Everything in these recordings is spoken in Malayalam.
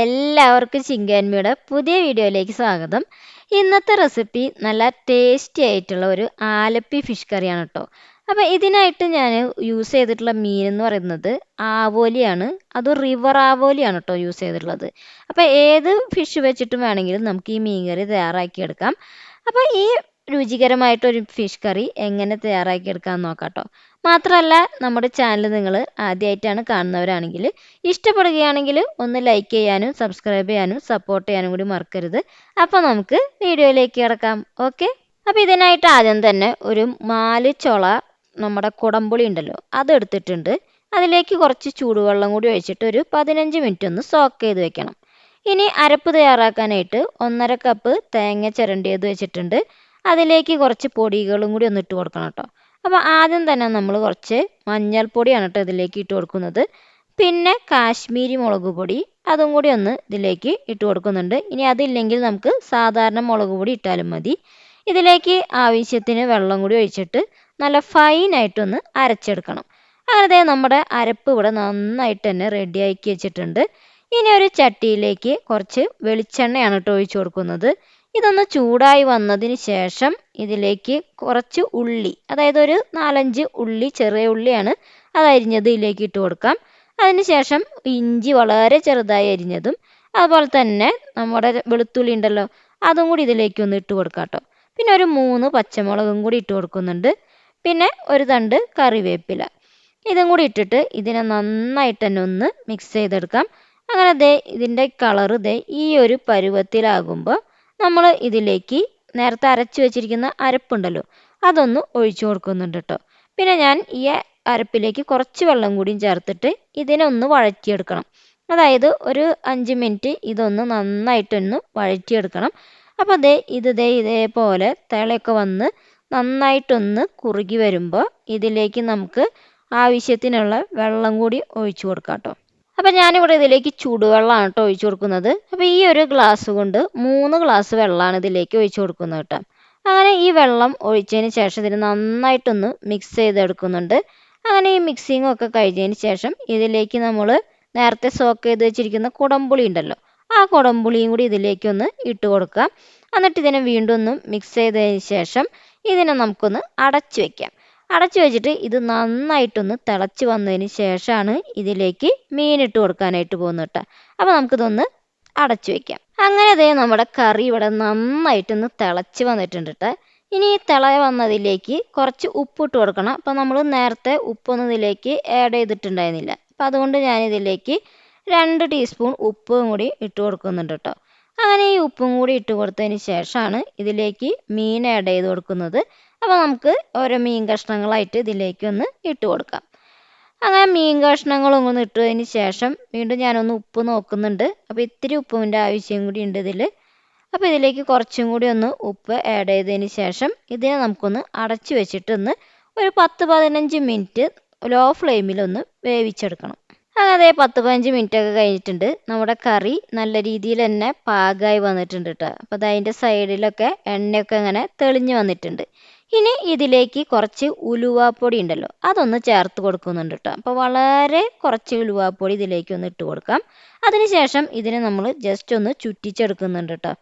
എല്ലാവർക്കും ചിങ്കാൻമിയുടെ പുതിയ വീഡിയോയിലേക്ക് സ്വാഗതം. ഇന്നത്തെ റെസിപ്പി നല്ല ടേസ്റ്റി ആയിട്ടുള്ള ഒരു ആലപ്പി ഫിഷ് കറിയാണ് കേട്ടോ. അപ്പോൾ ഇതിനായിട്ട് ഞാൻ യൂസ് ചെയ്തിട്ടുള്ള മീൻ എന്ന് പറയുന്നത് ആവോലിയാണ്. അത് റിവർ ആവോലിയാണ് കേട്ടോ യൂസ് ചെയ്തിട്ടുള്ളത്. അപ്പോൾ ഏത് ഫിഷ് വെച്ചിട്ടും വേണമെങ്കിലും നമുക്ക് ഈ മീൻ കറി തയ്യാറാക്കിയെടുക്കാം. അപ്പോൾ ഈ രുചികരമായിട്ടൊരു ഫിഷ് കറി എങ്ങനെ തയ്യാറാക്കിയെടുക്കാമെന്ന് നോക്കാം കേട്ടോ മാത്രമല്ല നമ്മുടെ ചാനൽ നിങ്ങൾ ആദ്യമായിട്ടാണ് കാണുന്നവരാണെങ്കിൽ ഇഷ്ടപ്പെടുകയാണെങ്കിൽ ഒന്ന് ലൈക്ക് ചെയ്യാനും സബ്സ്ക്രൈബ് ചെയ്യാനും സപ്പോർട്ട് ചെയ്യാനും കൂടി മറക്കരുത്. അപ്പോൾ നമുക്ക് വീഡിയോയിലേക്ക് കിടക്കാം. ഓക്കെ അപ്പോൾ ഇതിനായിട്ട് ആദ്യം തന്നെ ഒരു നാല് ചുള നമ്മുടെ കുടംപുളി ഉണ്ടല്ലോ അതെടുത്തിട്ടുണ്ട് അതിലേക്ക് കുറച്ച് ചൂടുവെള്ളം കൂടി ഒഴിച്ചിട്ട് ഒരു പതിനഞ്ച് മിനിറ്റ് ഒന്ന് സോക്ക് ചെയ്ത് വെക്കണം. ഇനി അരപ്പ് തയ്യാറാക്കാനായിട്ട് ഒന്നര കപ്പ് തേങ്ങ ചിരണ്ടിയത് വെച്ചിട്ടുണ്ട്. അതിലേക്ക് കുറച്ച് പൊടികളും കൂടി ഒന്ന് ഇട്ട് കൊടുക്കണം കേട്ടോ അപ്പോൾ ആദ്യം തന്നെ നമ്മൾ കുറച്ച് മഞ്ഞൾപ്പൊടിയാണ് കേട്ടോ ഇതിലേക്ക് ഇട്ട് കൊടുക്കുന്നത്. പിന്നെ കാശ്മീരി മുളക് പൊടി അതും കൂടി ഒന്ന് ഇതിലേക്ക് ഇട്ട് കൊടുക്കുന്നുണ്ട്. ഇനി അതില്ലെങ്കിൽ നമുക്ക് സാധാരണ മുളക് പൊടി ഇട്ടാലും മതി. ഇതിലേക്ക് ആവശ്യത്തിന് വെള്ളം കൂടി ഒഴിച്ചിട്ട് നല്ല ഫൈനായിട്ടൊന്ന് അരച്ചെടുക്കണം. അങ്ങനെ നമ്മുടെ അരപ്പ് ഇവിടെ നന്നായിട്ട് തന്നെ റെഡിയാക്കി വെച്ചിട്ടുണ്ട്. ഇനി ഒരു ചട്ടിയിലേക്ക് കുറച്ച് വെളിച്ചെണ്ണയാണ് കേട്ടോ ഒഴിച്ചു കൊടുക്കുന്നത്. ഇതൊന്ന് ചൂടായി വന്നതിന് ശേഷം ഇതിലേക്ക് കുറച്ച് ഉള്ളി അതായത് ഒരു നാലഞ്ച് ഉള്ളി ചെറിയ ഉള്ളിയാണ് അത് അരിഞ്ഞത് ഇതിലേക്ക് ഇട്ട് കൊടുക്കാം. അതിനുശേഷം ഇഞ്ചി വളരെ ചെറുതായി അരിഞ്ഞതും അതുപോലെ തന്നെ നമ്മുടെ വെളുത്തുള്ളി ഉണ്ടല്ലോ അതും കൂടി ഇതിലേക്ക് ഒന്ന് ഇട്ട് കൊടുക്കാം കേട്ടോ. പിന്നെ ഒരു മൂന്ന് പച്ചമുളകും കൂടി ഇട്ട് കൊടുക്കുന്നുണ്ട്. പിന്നെ ഒരു തണ്ട് കറിവേപ്പില ഇതും കൂടി ഇട്ടിട്ട് ഇതിനെ നന്നായിട്ട് തന്നെ ഒന്ന് മിക്സ് ചെയ്തെടുക്കാം. അങ്ങനെ ദേ ഇതിന്റെ കളറ് ദേ ഈ ഒരു പരുവത്തിലാകുമ്പോൾ നമ്മൾ ഇതിലേക്ക് നേരത്തെ അരച്ച് വെച്ചിരിക്കുന്ന അരപ്പുണ്ടല്ലോ അതൊന്ന് ഒഴിച്ചു കൊടുക്കുന്നുണ്ട് കേട്ടോ പിന്നെ ഞാൻ ഈ അരപ്പിലേക്ക് കുറച്ച് വെള്ളം കൂടിയും ചേർത്തിട്ട് ഇതിനെ ഒന്ന് വഴറ്റിയെടുക്കണം. അതായത് ഒരു അഞ്ച് മിനിറ്റ് ഇതൊന്ന് നന്നായിട്ടൊന്ന് വഴറ്റിയെടുക്കണം. അപ്പോൾ ദേ ഇത് ദേ ഇതേപോലെ തിളയൊക്കെ വന്ന് നന്നായിട്ടൊന്ന് കുറുകി വരുമ്പോൾ ഇതിലേക്ക് നമുക്ക് ആവശ്യത്തിനുള്ള വെള്ളം കൂടി ഒഴിച്ചു കൊടുക്കാം കേട്ടോ അപ്പം ഞാനിവിടെ ഇതിലേക്ക് ചൂടുവെള്ളമാണ് കേട്ടോ ഒഴിച്ചു കൊടുക്കുന്നത്. അപ്പോൾ ഈ ഒരു ഗ്ലാസ് കൊണ്ട് മൂന്ന് ഗ്ലാസ് വെള്ളമാണ് ഇതിലേക്ക് ഒഴിച്ചു കൊടുക്കുന്നത് കേട്ടോ അങ്ങനെ ഈ വെള്ളം ഒഴിച്ചതിന് ശേഷം ഇതിന് നന്നായിട്ടൊന്ന് മിക്സ് ചെയ്തെടുക്കുന്നുണ്ട്. അങ്ങനെ ഈ മിക്സിങ് ഒക്കെ കഴിഞ്ഞതിന് ശേഷം ഇതിലേക്ക് നമ്മൾ നേരത്തെ സോക്ക് ചെയ്ത് വെച്ചിരിക്കുന്ന കുടംപുളി ഉണ്ടല്ലോ ആ കുടംപുളിയും കൂടി ഇതിലേക്ക് ഒന്ന് ഇട്ട് കൊടുക്കാം. എന്നിട്ട് ഇതിനെ വീണ്ടും ഒന്ന് മിക്സ് ചെയ്തതിന് ശേഷം ഇതിനെ നമുക്കൊന്ന് അടച്ചു വെക്കാം. അടച്ചു വെച്ചിട്ട് ഇത് നന്നായിട്ടൊന്ന് തിളച്ച് വന്നതിന് ശേഷമാണ് ഇതിലേക്ക് മീനിട്ട് കൊടുക്കാനായിട്ട് പോകുന്നത് കേട്ടോ. അപ്പോൾ നമുക്കിതൊന്ന് അടച്ചു വയ്ക്കാം അങ്ങനെ അതേ നമ്മുടെ കറി ഇവിടെ നന്നായിട്ടൊന്ന് തിളച്ച് വന്നിട്ടുണ്ട് കേട്ടോ. ഇനി ഈ തിള വന്നതിലേക്ക് കുറച്ച് ഉപ്പിട്ട് കൊടുക്കണം. അപ്പോൾ നമ്മൾ നേരത്തെ ഉപ്പൊന്നും ഇതിലേക്ക് ആഡ് ചെയ്തിട്ടുണ്ടായിരുന്നില്ല. അപ്പോൾ അതുകൊണ്ട് ഞാനിതിലേക്ക് രണ്ട് ടീസ്പൂൺ ഉപ്പും കൂടി ഇട്ട് കൊടുക്കുന്നുണ്ട് കേട്ടോ. അങ്ങനെ ഈ ഉപ്പും കൂടി ഇട്ട് കൊടുത്തതിന് ശേഷമാണ് ഇതിലേക്ക് മീൻ ആഡ് ചെയ്ത് കൊടുക്കുന്നത്. അപ്പോൾ നമുക്ക് ഓരോ മീൻ കഷ്ണങ്ങളായിട്ട് ഇതിലേക്ക് ഒന്ന് ഇട്ട് കൊടുക്കാം. അങ്ങനെ മീൻ കഷ്ണങ്ങളും ഒന്ന് ഇട്ടതിന് ശേഷം വീണ്ടും ഞാനൊന്ന് ഉപ്പ് നോക്കുന്നുണ്ട്. അപ്പോൾ ഇത്തിരി ഉപ്പിന്റെ ആവശ്യം കൂടി ഉണ്ട് ഇതിൽ അപ്പോൾ ഇതിലേക്ക് കുറച്ചും കൂടി ഒന്ന് ഉപ്പ് ആഡ് ചെയ്തതിന് ശേഷം ഇതിനെ നമുക്കൊന്ന് അടച്ചു വെച്ചിട്ടൊന്ന് ഒരു പത്ത് പതിനഞ്ച് മിനിറ്റ് ലോ ഫ്ലെയിമിലൊന്ന് വേവിച്ചെടുക്കണം. അങ്ങനെ പത്ത് പതിനഞ്ച് മിനിറ്റ് ഒക്കെ കഴിഞ്ഞിട്ടുണ്ട്. നമ്മുടെ കറി നല്ല രീതിയിൽ തന്നെ പാകമായി വന്നിട്ടുണ്ട് കേട്ടോ അപ്പോൾ അതിന്റെ സൈഡിലൊക്കെ എണ്ണയൊക്കെ അങ്ങനെ തെളിഞ്ഞ് വന്നിട്ടുണ്ട്. ഇനി ഇതിലേക്ക് കുറച്ച് ഉലുവാപ്പൊടി ഉണ്ടല്ലോ അതൊന്ന് ചേർത്ത് കൊടുക്കുന്നുണ്ട് കേട്ടോ അപ്പോൾ വളരെ കുറച്ച് ഉലുവാപ്പൊടി ഇതിലേക്ക് ഒന്ന് ഇട്ട് കൊടുക്കാം. അതിനുശേഷം ഇതിനെ നമ്മൾ ജസ്റ്റ് ഒന്ന് ചുറ്റിച്ചെടുക്കുന്നുണ്ട് കേട്ടോ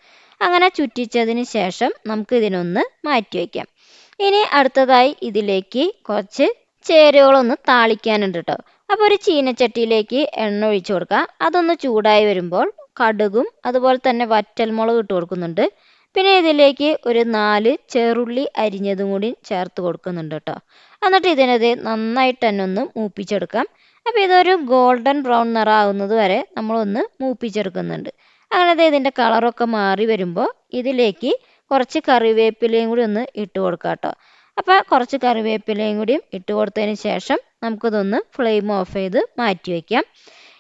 അങ്ങനെ ചുറ്റിച്ചതിന് ശേഷം നമുക്ക് ഇതിനൊന്ന് മാറ്റി വയ്ക്കാം ഇനി അടുത്തതായി ഇതിലേക്ക് കുറച്ച് ചേരുവകളൊന്ന് താളിക്കാനുണ്ട് കേട്ടോ അപ്പോൾ ഒരു ചീനച്ചട്ടിയിലേക്ക് എണ്ണ ഒഴിച്ചു കൊടുക്കുക അതൊന്ന് ചൂടായി വരുമ്പോൾ കടുകും അതുപോലെ തന്നെ വറ്റൽമുളക് ഇട്ട് കൊടുക്കുന്നുണ്ട്. പിന്നെ ഇതിലേക്ക് ഒരു നാല് ചെറുള്ളി അരിഞ്ഞതും കൂടി ചേർത്ത് കൊടുക്കുന്നുണ്ട് കേട്ടോ. എന്നിട്ട് ഇതിനത് നന്നായിട്ട് തന്നെ ഒന്ന് മൂപ്പിച്ചെടുക്കാം. അപ്പോൾ ഇതൊരു ഗോൾഡൻ ബ്രൗൺ നിറാവുന്നത് വരെ നമ്മളൊന്ന് മൂപ്പിച്ചെടുക്കുന്നുണ്ട്. അങ്ങനെ ഇതിന്റെ കളറൊക്കെ മാറി വരുമ്പോൾ ഇതിലേക്ക് കുറച്ച് കറിവേപ്പിലയും കൂടി ഒന്ന് ഇട്ട് കൊടുക്കാം കേട്ടോ. അപ്പോൾ കുറച്ച് കറിവേപ്പിലയും കൂടിയും ഇട്ട് കൊടുത്തതിന് ശേഷം നമുക്കിതൊന്ന് ഫ്ലെയിം ഓഫ് ചെയ്ത് മാറ്റി വയ്ക്കാം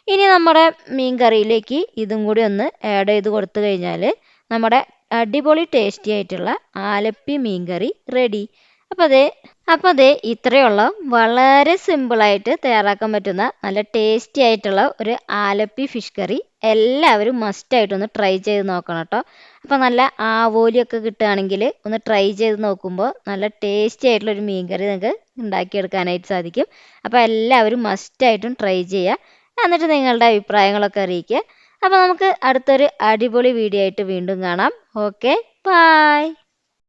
ഇനി നമ്മുടെ മീൻ കറിയിലേക്ക് ഇതും കൂടി ഒന്ന് ആഡ് ചെയ്ത് കൊടുത്തു കഴിഞ്ഞാൽ നമ്മുടെ അടിപൊളി ടേസ്റ്റി ആയിട്ടുള്ള ആലപ്പി മീൻകറി റെഡി അപ്പോൾ അതേ അപ്പോൾ അതേ ഇത്രയുള്ള. വളരെ സിമ്പിളായിട്ട് തയ്യാറാക്കാൻ പറ്റുന്ന നല്ല ടേസ്റ്റി ആയിട്ടുള്ള ഒരു ആലപ്പി ഫിഷ് കറി എല്ലാവരും മസ്റ്റായിട്ടൊന്ന് ട്രൈ ചെയ്ത് നോക്കണം കേട്ടോ. അപ്പോൾ നല്ല ആവോലിയൊക്കെ കിട്ടുകയാണെങ്കിൽ ഒന്ന് ട്രൈ ചെയ്ത് നോക്കുമ്പോൾ നല്ല ടേസ്റ്റി ആയിട്ടുള്ള ഒരു മീൻ കറി നിങ്ങൾക്ക് ഉണ്ടാക്കിയെടുക്കാനായിട്ട് സാധിക്കും. അപ്പോൾ എല്ലാവരും മസ്റ്റായിട്ടും ട്രൈ ചെയ്യുക. എന്നിട്ട് നിങ്ങളുടെ അഭിപ്രായങ്ങളൊക്കെ അറിയിക്കുക. അപ്പോൾ നമുക്ക് അടുത്തൊരു അടിപൊളി വീഡിയോ ആയിട്ട് വീണ്ടും കാണാം. Okay bye